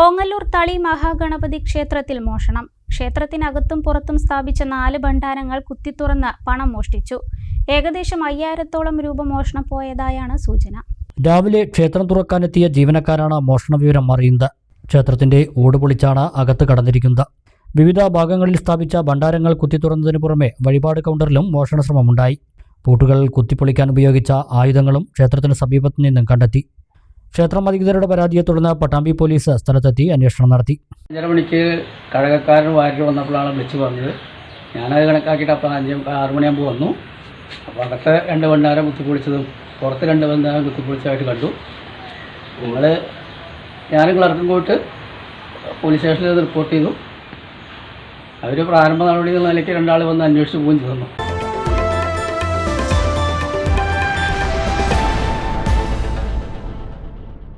ഓങ്ങല്ലൂർ തളി മഹാഗണപതി ക്ഷേത്രത്തിൽ മോഷണം. ക്ഷേത്രത്തിനകത്തും പുറത്തും സ്ഥാപിച്ച നാല് ഭണ്ഡാരങ്ങൾ കുത്തിത്തുറന്ന് പണം മോഷ്ടിച്ചു. ഏകദേശം അയ്യായിരത്തോളം രൂപ മോഷണം പോയതായാണ് സൂചന. രാവിലെ ക്ഷേത്രം തുറക്കാനെത്തിയ ജീവനക്കാരാണ് മോഷണ വിവരം അറിയുന്നത്. ക്ഷേത്രത്തിന്റെ ഓട് പൊളിച്ചാണ് അകത്ത് കടന്നിരിക്കുന്നത്. വിവിധ ഭാഗങ്ങളിൽ സ്ഥാപിച്ച ഭണ്ഡാരങ്ങൾ കുത്തിത്തുറന്നതിനു പുറമെ വഴിപാട് കൗണ്ടറിലും മോഷണ ശ്രമമുണ്ടായി. പൂട്ടുകൾ കുത്തിപ്പൊളിക്കാൻ ഉപയോഗിച്ച ആയുധങ്ങളും ക്ഷേത്രത്തിന് സമീപത്തു നിന്നും കണ്ടെത്തി. ക്ഷേത്രം അധികൃതരുടെ പരാതിയെ തുടർന്ന് പട്ടാമ്പി പോലീസ് സ്ഥലത്തെത്തി അന്വേഷണം നടത്തി. അഞ്ചര മണിക്ക് കഴകക്കാരൻ വാരിട്ട് വന്നപ്പോഴാണ് വിളിച്ചു പറഞ്ഞത്. ഞാനത് കണക്കാക്കിയിട്ട് അപ്പോൾ അഞ്ച് ആറ് മണിയാകുമ്പോൾ വന്നു. അപ്പോൾ അകത്തെ രണ്ട് ഭണ്ഡാരം കുത്തിപ്പൊളിച്ചതും പുറത്ത് രണ്ട് ഭണ്ഡാരം കുത്തിപ്പൊളിച്ചതായിട്ട് കണ്ടു. നിങ്ങൾ ഞാനും ക്ലർക്കും പോയിട്ട് പോലീസ് സ്റ്റേഷനിൽ റിപ്പോർട്ട് ചെയ്തു. അവർ പ്രാരംഭ നടപടി എന്നുള്ള നിലയ്ക്ക് രണ്ടാൾ വന്ന് അന്വേഷിച്ച് പോവുകയും ചെയ്തു.